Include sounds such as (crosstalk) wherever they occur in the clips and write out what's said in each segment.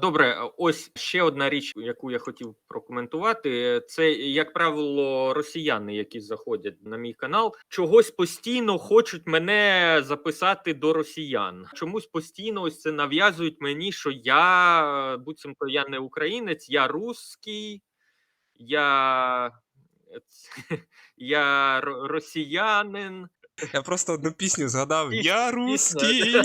Добре, ось ще одна річ, яку я хотів прокоментувати. Це, як правило, росіяни, які заходять на мій канал, чогось постійно хочуть мене записати до росіян. Чомусь постійно ось це нав'язують мені, що я буцімто я не українець, я русський, я, (laughs) я росіянин. Я просто одну пісню згадав. Я русський. (laughs)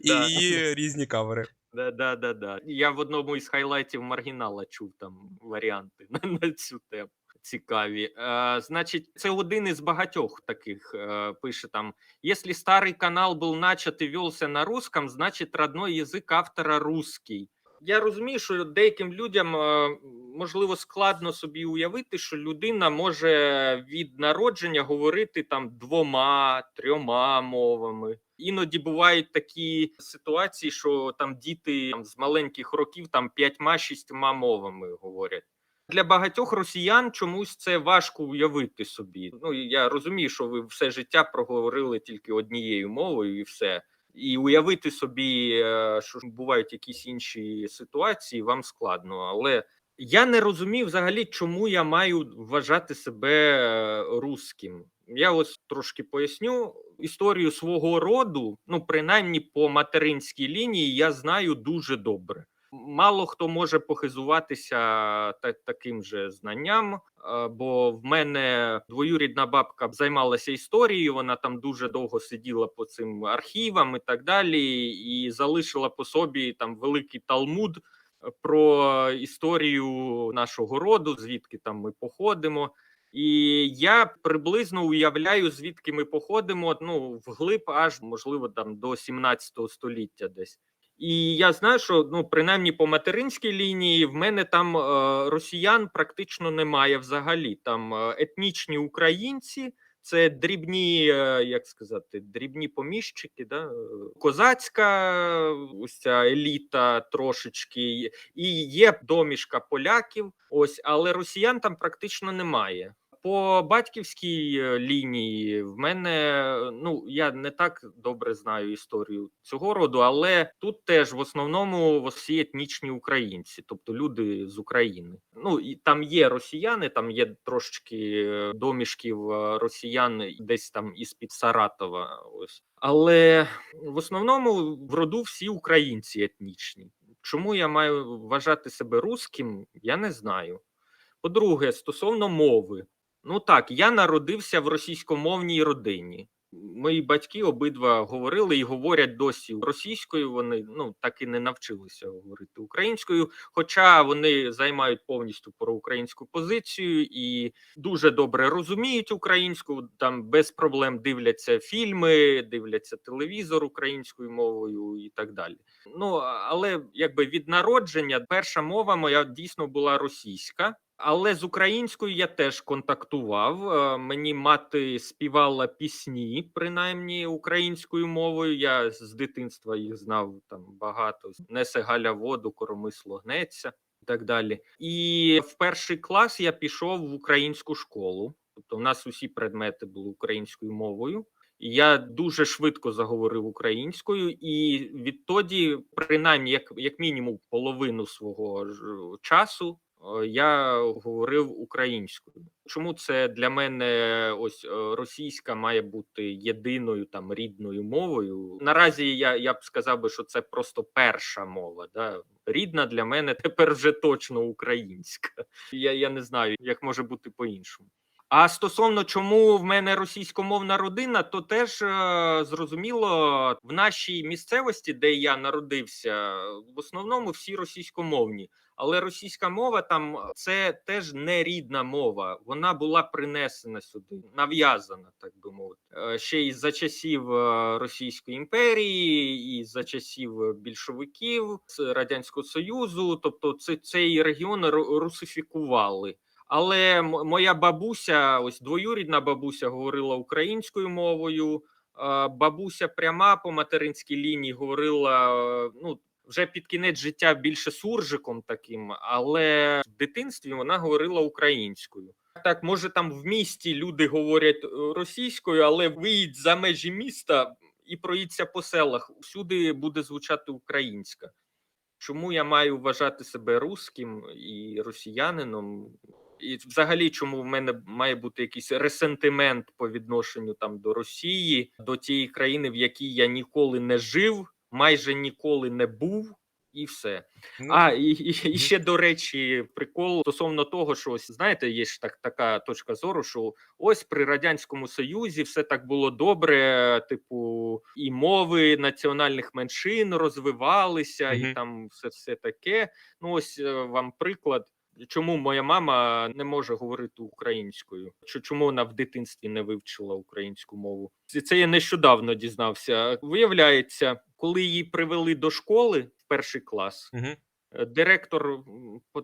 І (laughs) різні кавери. Да, да, да, да. Я в одному із хайлайтів маргінала чув там варіанти (laughs) на, на цю тему. Цікаві. Е, значить, це один із багатьох таких е, пише там: якщо старий канал був начат і велся на русском, значить родной язик автора русский. Я розумію, що деяким людям е, можливо складно собі уявити, що людина може від народження говорити там двома, трьома мовами. Іноді бувають такі ситуації, що там діти там, з маленьких років там п'ятьма-шістьма мовами говорять. Для багатьох росіян чомусь це важко уявити собі. Ну я розумію, що ви все життя проговорили тільки однією мовою, і все. І уявити собі, е, що бувають якісь інші ситуації, вам складно. Але я не розумів взагалі, чому я маю вважати себе е, русським. Я ось трошки поясню історію свого роду. Ну, принаймні по материнській лінії, я знаю дуже добре. Мало хто може похизуватися та, таким же знанням, е, бо в мене двоюрідна бабка займалася історією. Вона там дуже довго сиділа по цим архівам і так далі, і залишила по собі там великий талмуд про історію нашого роду, звідки там ми походимо. І я приблизно уявляю, звідки ми походимо. Ну вглиб, аж можливо, там до 17 століття, десь. І я знаю, що ну принаймні по материнській лінії в мене там е, росіян практично немає взагалі. Там е, етнічні українці, це дрібні, е, як сказати, дрібні поміщики, да? козацька ось ця еліта трошечки, і є домішка поляків. Ось, але росіян там практично немає. По батьківській е, лінії в мене е, ну я не так добре знаю історію цього роду, але тут теж в основному всі етнічні українці, тобто люди з України. Ну і там є росіяни, там є трошечки е, домішків росіян десь там із під Саратова. Ось але в основному в роду всі українці етнічні. Чому я маю вважати себе русським, я не знаю. По-друге, стосовно мови. Ну так, я народився в російськомовній родині. Мої батьки обидва говорили і говорять досі російською. Вони ну так і не навчилися говорити українською, хоча вони займають повністю проукраїнську позицію і дуже добре розуміють українську. Там без проблем дивляться фільми, дивляться телевізор українською мовою і так далі. Ну але якби від народження перша мова моя дійсно була російська. Але з українською я теж контактував. Е, Мені мати співала пісні, принаймні українською мовою. Я з дитинства їх знав там багато. Несе Галя воду, коромисло гнеться і так далі. І в перший клас я пішов в українську школу. Тобто, у нас усі предмети були українською мовою. Я дуже швидко заговорив українською, і відтоді, принаймні, як, як мінімум, половину свого ж часу е, я говорив українською. Чому це для мене ось е, російська має бути єдиною там рідною мовою? Наразі я, я б сказав би, що це просто перша мова. Да? Рідна для мене тепер вже точно українська. Я, я не знаю, як може бути по-іншому. А стосовно чому в мене російськомовна родина, то теж е, зрозуміло в нашій місцевості, де я народився, в основному всі російськомовні. Але російська мова там е, це теж не рідна мова. Вона була принесена сюди, нав'язана, так би мовити. Е, Ще й за часів е, Російської імперії, і за часів більшовиків з радянського союзу. Тобто, це цей регіон русифікували. Але моя бабуся, ось двоюрідна бабуся, говорила українською мовою. Бабуся пряма по материнській лінії говорила ну вже під кінець життя більше суржиком таким, але в дитинстві вона говорила українською. Так, може, там в місті люди говорять е, російською, але виїдь за межі міста і проїдься по селах. Всюди буде звучати українська. чому я маю вважати себе русським і росіянином? І взагалі, чому в мене має бути якийсь ресентимент по відношенню там до Росії, до тієї країни, в якій я ніколи не жив, майже ніколи не був, і все. Ну, А, і, і, і ще, до речі, прикол стосовно того, що ось, знаєте, є ж так, така точка зору, що ось при Радянському Союзі все так було добре, типу, і мови національних меншин розвивалися, і там все, все таке. Ну, ось е, вам приклад. Чому моя мама не може говорити українською? Чому вона в дитинстві не вивчила українську мову? Це я нещодавно дізнався. Виявляється, коли її привели до школи в перший клас. Е, Директор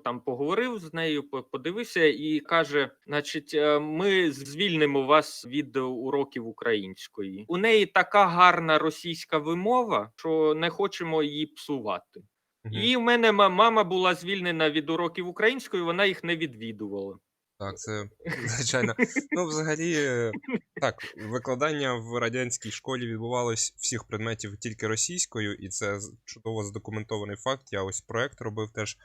там поговорив з нею, по- подивився і каже: значить, е, ми звільнимо вас від уроків української. У неї така гарна російська вимова, що не хочемо її псувати. Мгм. І в мене мама була звільнена від уроків української, вона їх не відвідувала. Так, це (laughs) (laughs) звичайно. Ну, взагалі, е, так, викладання в радянській школі відбувалось всіх предметів тільки російською, і це чудово задокументований факт. Я ось проект робив теж.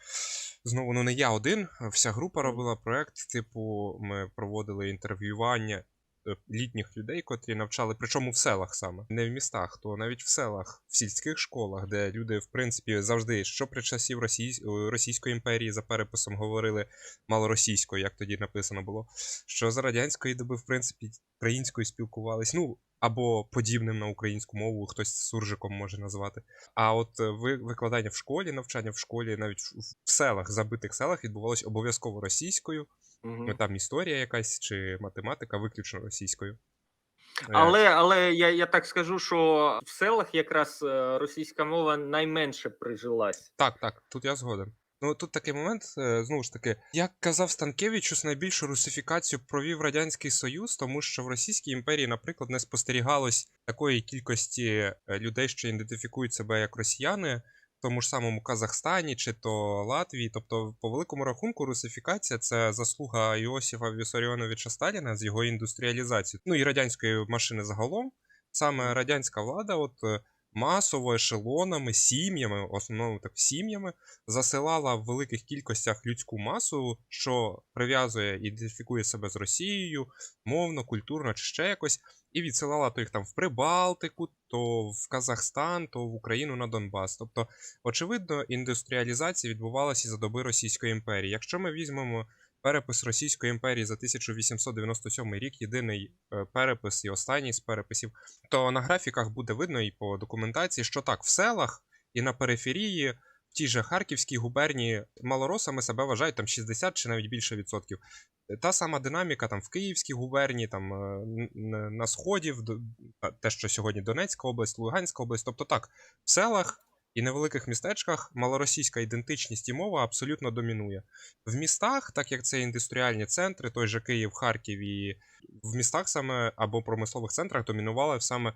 Знову, ну не я один, вся група робила проект. Типу, ми проводили інтерв'ювання літніх людей, котрі навчали, причому в селах саме, не в містах, то навіть в селах, в сільських школах, де люди, в принципі, завжди, що при часів Російсь... е, Російської імперії за переписом говорили малоросійською, як тоді написано було, що за радянської доби, в принципі, українською спілкувались, ну, або подібним на українську мову, хтось суржиком може назвати. А от е, ви- викладання в школі, навчання в школі, навіть в селах, забитих селах, відбувалось обов'язково російською, Ну, там історія якась чи математика, виключно російською. Е, Але, але я, я так скажу, що в селах якраз е, російська мова найменше прижилась. Так, так, тут я згоден. Ну тут такий момент, е, знову ж таки, як казав Станкевичус, найбільшу русифікацію провів Радянський Союз, тому що в Російській імперії, наприклад, не спостерігалось такої кількості людей, що ідентифікують себе як росіяни, тому ж самому Казахстані чи то Латвії. Тобто, по великому рахунку, русифікація це заслуга Іосифа Вісаріоновича Сталіна з його індустріалізацією, ну і радянської машини загалом. Саме радянська влада, от е, масово ешелонами, сім'ями, основному так сім'ями, засилала в великих кількостях людську масу, що прив'язує, ідентифікує себе з Росією, мовно, культурно чи ще якось, і відсилала то їх там в Прибалтику, то в Казахстан, то в Україну на Донбас. Тобто, очевидно, індустріалізація відбувалася за доби Російської імперії. Якщо ми візьмемо перепис Російської імперії за 1897 рік, єдиний е, перепис і останній з переписів, то на графіках буде видно і по документації, що так, в селах і на периферії, в тій же Харківській губернії, малоросами себе вважають там 60 чи навіть більше відсотків. Та сама динаміка там в Київській губернії, там е, на сході, те, що сьогодні Донецька область, Луганська область. Тобто так, в селах і невеликих містечках малоросійська ідентичність і мова абсолютно домінує. В містах, так як це індустріальні центри, той же Київ, Харків і в містах саме або промислових центрах домінувала саме е,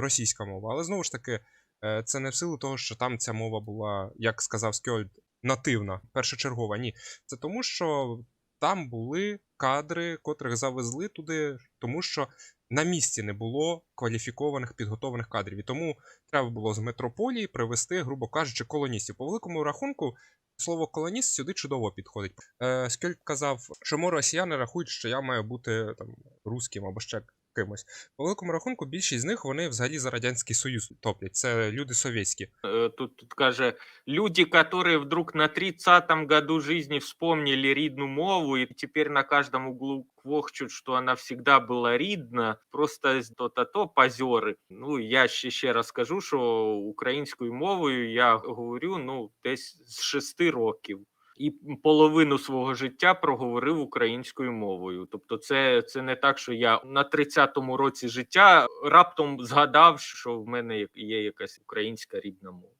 російська мова. Але знову ж таки, е, це не в силу того, що там ця мова була, як сказав Скьольд, нативна, першочергова. Ні. Це тому, що там були кадри, котрих завезли туди, тому що на місці не було кваліфікованих підготованих кадрів. І тому треба було з метрополії привезти, грубо кажучи, колоністів. По великому рахунку, слово колоніст сюди чудово підходить. Е, Скельд казав, чому росіяни рахують, що я маю бути там русським або ще кимось. По великому рахунку, більшість з них вони взагалі за Радянський Союз топлять. Це люди совєтські. Э, Тут, тут каже, люди, которые вдруг на 30-м году жизни вспомнили рідну мову и теперь на каждом углу квохчут, что она всегда была рідна, просто то-то-то позери. Ну, я ще, ще раз скажу, що українською мовою я говорю, ну, десь з 6 років. І половину свого життя проговорив українською мовою. Тобто, це, це не так, що я на 30-му році життя раптом згадав, що в мене є- якась українська рідна мова.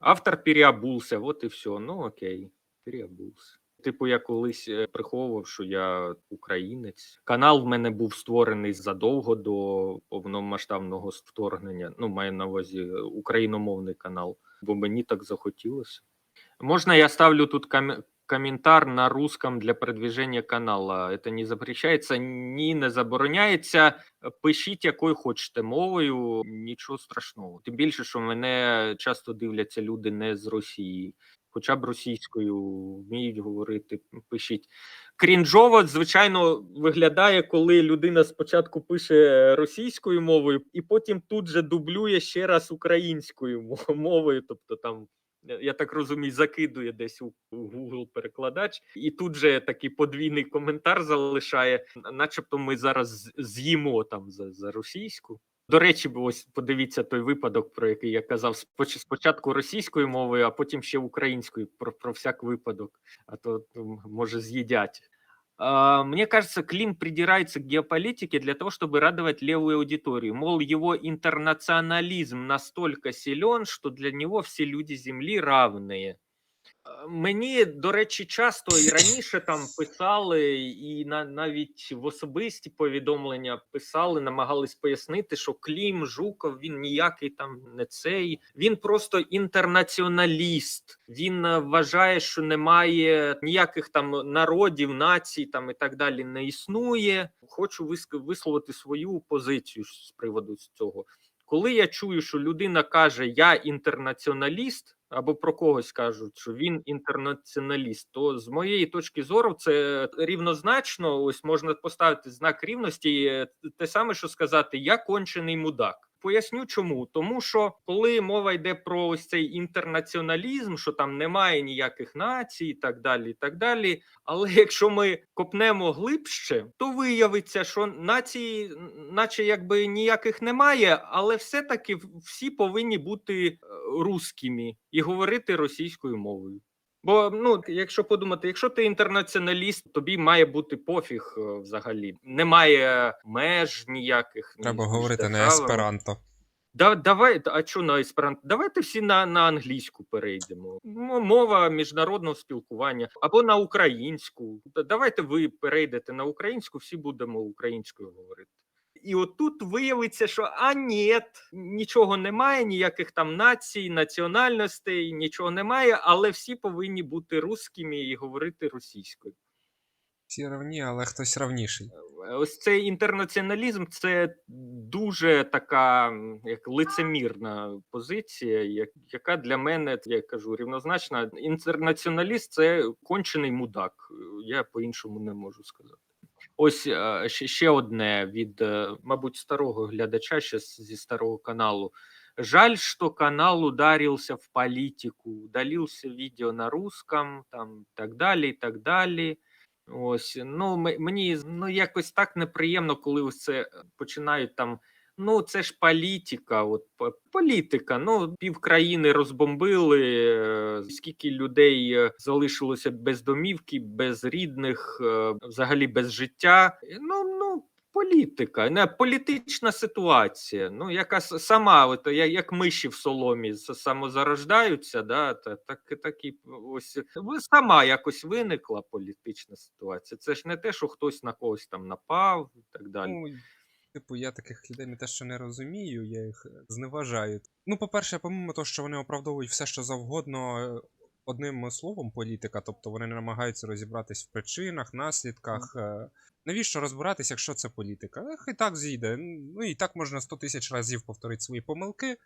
Автор переобувся, от і все. Ну окей, переобувся. Типу, я колись е, приховував, що я українець. Канал в мене був створений задовго до повномасштабного вторгнення. Ну, маю на увазі е, україномовний канал, бо мені так захотілося. Можна я ставлю тут кам- коментар на русском для продвижения канала. Это не запрещається, ні не забороняється. Пишіть якою хочете мовою, нічого страшного. Тим більше, що мене часто дивляться люди не з Росії, хоча б російською вміють говорити. Пишіть. Крінжово, звичайно, виглядає, коли людина спочатку пише російською мовою, і потім тут же дублює ще раз українською мовою. Тобто там, е, я так розумію, закидує десь у Google перекладач, і тут же такий подвійний коментар залишає, начебто ми зараз з'їмо там за, за російську. До речі, ось подивіться той випадок, про який я казав спочатку російською мовою, а потім ще українською про, про всяк випадок, а то м, може з'їдять. Мне кажется, Клим придирается к геополитике для того, чтобы радовать левую аудиторию. Мол, его интернационализм настолько силен, что для него все люди Земли равные. Е, Мені, до речі, часто і раніше там писали, і на, навіть в особисті повідомлення писали, намагались пояснити, що Клім Жуков він ніякий там не цей. Він просто інтернаціоналіст. Він е, вважає, що немає ніяких там народів, націй там і так далі не існує. Хочу висловити свою позицію з приводу цього. Коли я чую, що людина каже Я інтернаціоналіст, або про когось кажуть, що він інтернаціоналіст, то з моєї точки зору це рівнозначно. Ось можна поставити знак рівності, е, те саме, що сказати Я кончений мудак. Поясню чому. Тому що коли мова йде про ось цей інтернаціоналізм, що там немає ніяких націй, і так далі, і так далі. Але (laughs) якщо ми копнемо глибше, то виявиться, що нації, наче якби ніяких немає, але все-таки всі повинні бути е, русскими і говорити російською мовою. Бо ну, якщо подумати, якщо ти інтернаціоналіст, тобі має бути пофіг е, взагалі. Немає меж ніяких. Треба говорити на есперанто. Да, давай, а що на есперанто? Давайте всі на, на англійську перейдемо. Мова міжнародного спілкування або на українську. Давайте ви перейдете на українську, всі будемо українською говорити. І отут виявиться, що а ні, нічого немає, ніяких там націй, національностей, нічого немає, але всі повинні бути русскими і говорити російською. Всі равні, але хтось равніший. Ось цей інтернаціоналізм це дуже така як лицемірна позиція, яка для мене, я кажу, рівнозначна. Інтернаціоналіст це кончений мудак. Я по-іншому не можу сказати. Ось е, ще, одне від, е, мабуть, старого глядача, ще зі старого каналу. Жаль, что канал ударился в политику, удалился видео на русском, там так далі, і так далі. Ось ну мені ну якось так неприємно, коли ось це е, починають там. Ну, це ж політика. От політика. Ну, пів країни розбомбили. е, Скільки людей е, залишилося без домівки, без рідних, е, взагалі без життя. Ну, ну. Політика, не політична ситуація. Ну, яка сама, от як миші в соломі самозарождаються, да, та так, так і ось сама якось виникла політична ситуація. Це ж не те, що хтось на когось там напав і так далі. Ну, типу, я таких людей не те, що не розумію, я їх е, зневажаю. Ну, по-перше, помимо того, що вони оправдовують все, що завгодно е, одним словом політика, тобто вони не намагаються розібратись в причинах, наслідках. е, Навіщо розбиратись, якщо це політика? Ех, і так зійде. Ну і так можна 100 тисяч разів повторити свої помилки.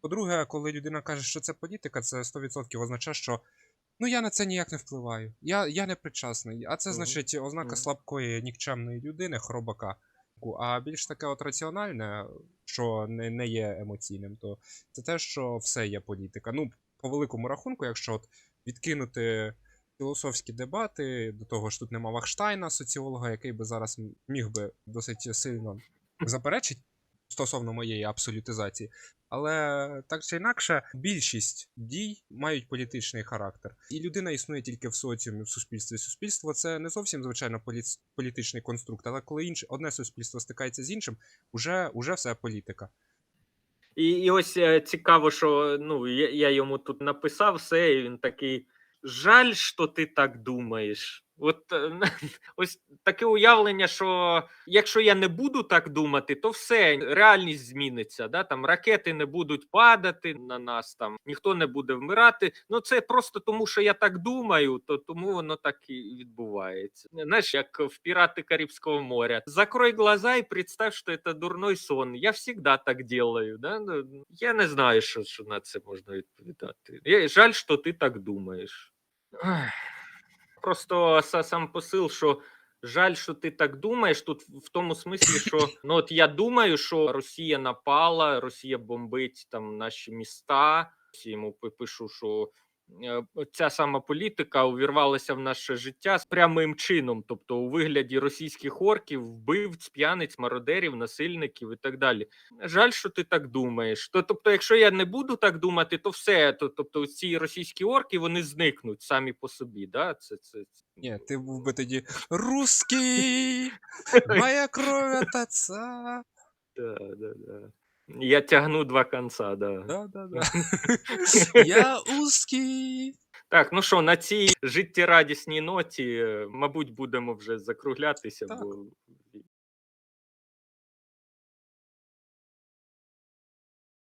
По-друге, коли людина каже, що це політика, це 100% означає, що ну я на це ніяк не впливаю. Я, я не причасний. А це значить ознака слабкої нікчемної людини, хробака. А більш таке от раціональне, що не, не є емоційним, то це те, що все є політика. Ну, по великому рахунку, якщо от відкинути філософські дебати, до того ж тут нема Вахштайна, соціолога, який би зараз міг би досить сильно (laughs) заперечити стосовно моєї абсолютизації. Але так чи інакше, більшість дій мають політичний характер. І людина існує тільки в соціумі, в суспільстві. Суспільство це не зовсім звичайно полі- політичний конструкт, але коли інше одне суспільство стикається з іншим, уже, уже все політика. І, і ось е, цікаво, що ну я, я йому тут написав все, і він такий: жаль, що ти так думаєш. От е, (laughs) ось таке уявлення, що якщо я не буду так думати, то все реальність зміниться. Да? Там ракети не будуть падати на нас, там ніхто не буде вмирати. Ну це просто тому, що я так думаю, то тому воно так і відбувається. Знаєш, як в пірати Карибського моря. Закрой глаза і представ, що це дурной сон. Я завжди так делаю. Да? Ну, Я не знаю, що, що на це можна відповідати. Я- Жаль, що ти так думаєш. Просто са- сам посил, що жаль, що ти так думаєш. Тут в тому смислі, що (coughs) ну от я думаю, що Росія напала, Росія бомбить там наші міста. Йому пи- пишу, що ця сама політика увірвалася в наше життя з прямим чином, тобто у вигляді російських орків, вбивць, п'яниць, мародерів, насильників і так далі. Жаль, що ти так думаєш. То, тобто, якщо я не буду так думати, то все. То, тобто, ці російські орки вони зникнуть самі по собі. Да? Це, це, це... Ні, ти був би тоді русський, (laughs) моя кров от отца. Да, да, да. Я тягну два конца, да. Да, да, да. (laughs) Я узкий. Так, ну що, на цій життєрадісній ноті, е, мабуть, будемо вже закруглятися, Так. бо